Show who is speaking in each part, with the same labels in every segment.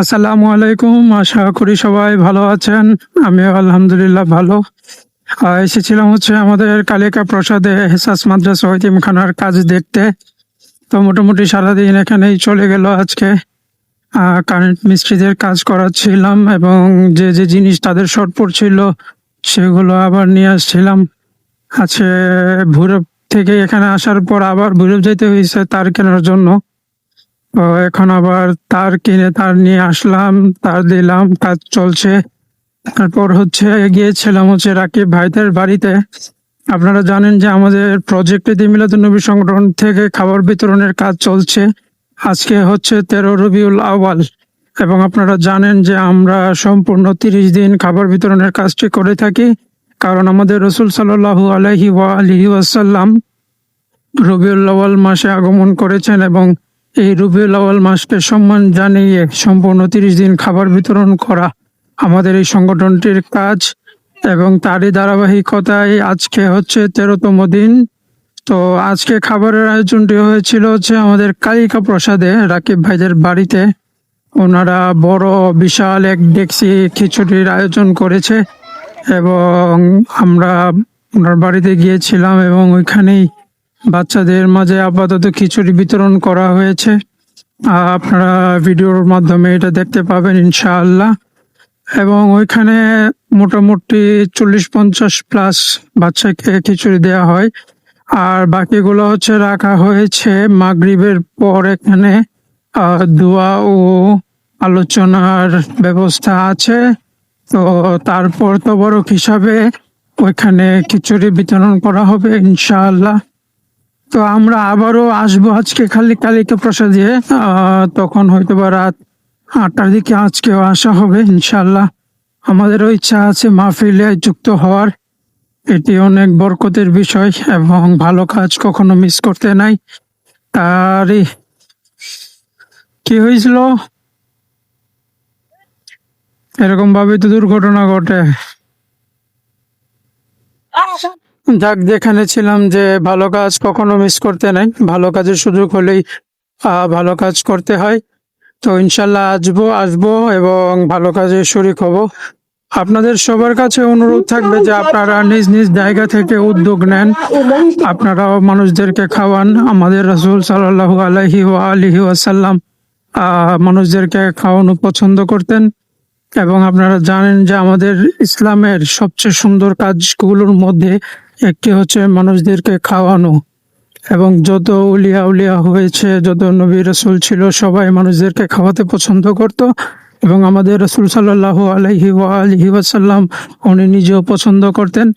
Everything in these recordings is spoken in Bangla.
Speaker 1: আসসালামু আলাইকুম। আশা করি সবাই ভালো আছেন। আমিও আলহামদুলিল্লাহ ভালো। এসেছিলাম হচ্ছে আমাদের কালিকা প্রসাদে হেসাস মাদ্রাসা খানার কাজ দেখতে। তো মোটামুটি সারাদিন এখানেই চলে গেল আজকে। কারেন্ট মিস্ত্রিদের কাজ করাচ্ছিলাম এবং যে যে জিনিস তাদের শর্ট পড়ছিল সেগুলো আবার নিয়ে আসছিলাম। আছে ভৈরব থেকে এখানে আসার পর আবার ভৈরব যেতে হয়েছে তার কেনার জন্য। এখন আবার তার কিনে তার নিয়ে আসলাম, তার দিলাম, কাজ চলছে। তারপর হচ্ছে গিয়েছিলাম হচ্ছে রাকিব ভাইদের বাড়িতে। আপনারা জানেন যে আমাদের প্রজেক্ট মিলাদুন্নবী সংগঠন থেকে খাবার বিতরণের কাজ চলছে। আজকে হচ্ছে তেরো রবিউল আওয়াল এবং আপনারা জানেন যে আমরা সম্পূর্ণ তিরিশ দিন খাবার বিতরণের কাজটি করে থাকি। কারণ আমাদের রসুল সাল্লাহু আলহি ওয়া আলহি ওয়াসাল্লাম রবিউল আওয়াল মাসে আগমন করেছেন এবং এই রবিউল আওয়াল মাসকে সম্মান জানিয়ে সম্পূর্ণ তিরিশ দিন খাবার বিতরণ করা আমাদের এই সংগঠনটির কাজ এবং তারই ধারাবাহিকতায় আজকে হচ্ছে তেরোতম দিন। তো আজকে খাবারের আয়োজনটি হয়েছিল হচ্ছে আমাদের কালিকা প্রসাদে রাকিব ভাইদের বাড়িতে। ওনারা বড়, বিশাল এক ডেক্সি খিচুড়ির আয়োজন করেছে এবং আমরা ওনার বাড়িতে গিয়েছিলাম এবং ওইখানেই বাচ্চাদের মাঝে আপাতত খিচুড়ি বিতরণ করা হয়েছে। আপনারা ভিডিওর মাধ্যমে এটা দেখতে পাবেন ইনশাআল্লাহ। এবং ওইখানে মোটামুটি চল্লিশ পঞ্চাশ প্লাস বাচ্চাকে খিচুড়ি দেওয়া হয়। আর বাকিগুলো হচ্ছে রাখা হয়েছে মাগরিবের পর এখানে দোয়া ও আলোচনার ব্যবস্থা আছে। তো তারপর তবরক হিসাবে ওইখানে খিচুড়ি বিতরণ করা হবে ইনশাআল্লাহ। তো আমরা আবারও আসব আজকে খালি কালিকা প্রসাদে। তখন হয়তো বা রাত আটটার দিকে আজকেও আসা হবে ইনশাল্লাহ আমাদেরও ইচ্ছা আছে মাহফিলে যুক্ত হওয়ার। এটি অনেক বরকতের বিষয় এবং ভালো কাজ কখনো মিস করতে নাই। তারই কি হয়েছিল? এরকম ভাবে তো দুর্ঘটনা ঘটে। যাক যেখানে ছিলাম যে ভালো কাজ কখনো মিস করতে নাই। ভালো কাজের সুযোগ হলেই ভালো কাজ করতে হয়। তো ইনশাল্লাহ আসব আসব এবং ভালো কাজে শরিক হব। আপনাদের সবার কাছে অনুরোধ থাকবে যে আপনারা নিজ নিজ জায়গা থেকে উদ্যোগ নেন। আপনারাও মানুষদেরকে খাওয়ান। আমাদের রসুল সাল্লাহ আলহি ও আলহি ওয়াসাল্লাম আহ, মানুষদেরকে খাওয়ানো পছন্দ করতেন। এবং আপনারা জানেন যে আমাদের ইসলামের সবচেয়ে সুন্দর কাজগুলোর মধ্যে একটি হচ্ছে মানুষদেরকে খাওয়ানো। এবং যত উলিয়া উলিয়া হয়েছে, যত নবী রসুল ছিল, সবাই মানুষদেরকে খাওয়াতে পছন্দ করত। এবং আমাদের রসুল সাল্লাহ আলহি আলহি ওয়াসাল্লাম, উনি নিজেও পছন্দ করতেন।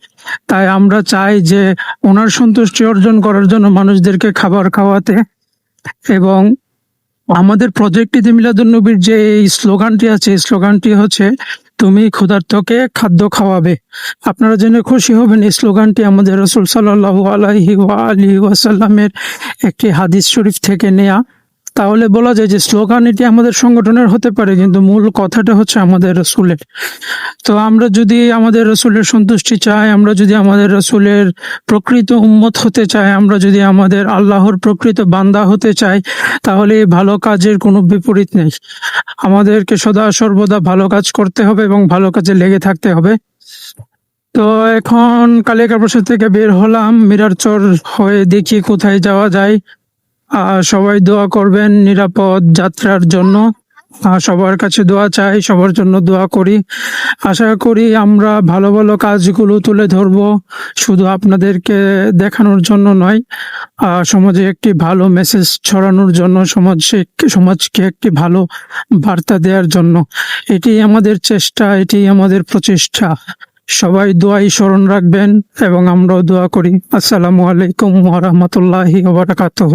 Speaker 1: তাই আমরা চাই যে ওনার সন্তুষ্টি অর্জন করার জন্য মানুষদেরকে খাবার খাওয়াতে। এবং আমাদের প্রজেক্ট ঈদে মিলাদুন্নবীর যে স্লোগানটি আছে স্লোগানটি হচ্ছে তুমি ক্ষুধার্তকে খাদ্য খাওয়াবে। আপনারা জেনে খুশি হবেন, এই স্লোগানটি আমাদের রসুল সাল্লাহ আলাইহি আলী ওয়াসাল্লামের একটি হাদিস শরীফ থেকে নেয়া। তাহলে বলা যায় যে স্লোগান এটি আমাদের সংগঠনের হতে পারে, কিন্তু মূল কথাটা হচ্ছে আমাদের রসুলের। তো আমরা যদি আমাদের রসুলের সন্তুষ্টি চাই, আমরা যদি আমাদের রসুলের প্রকৃত উন্মত হতে চাই, আমরা যদি আমাদের আল্লাহর প্রকৃত বান্দা হতে চাই, তাহলে ভালো কাজের কোনো বিপরীত নেই। আমাদেরকে সদা সর্বদা ভালো কাজ করতে হবে এবং ভালো কাজে লেগে থাকতে হবে। তো এখন কালিকা প্রসাদ থেকে বের হলাম মিরারচর হয়ে দেখি কোথায় যাওয়া যায়। সবাই দোয়া করবেন নিরাপদ যাত্রার জন্য। সবার কাছে দোয়া চাই, সবার জন্য দোয়া করি। আশা করি আমরা ভালো ভালো কাজগুলো তুলে ধরবো, শুধু আপনাদেরকে দেখানোর জন্য নয় সমাজে একটি ভালো মেসেজ ছড়ানোর জন্য, সমাজে সমাজকে একটি ভালো বার্তা দেওয়ার জন্য। এটি আমাদের চেষ্টা, এটি আমাদের প্রচেষ্টা। সবাই দোয়াই স্মরণ রাখবেন এবং আমরাও দোয়া করি। আসসালামু আলাইকুম ওয়া রাহমাতুল্লাহি ওয়া বারাকাতুহু।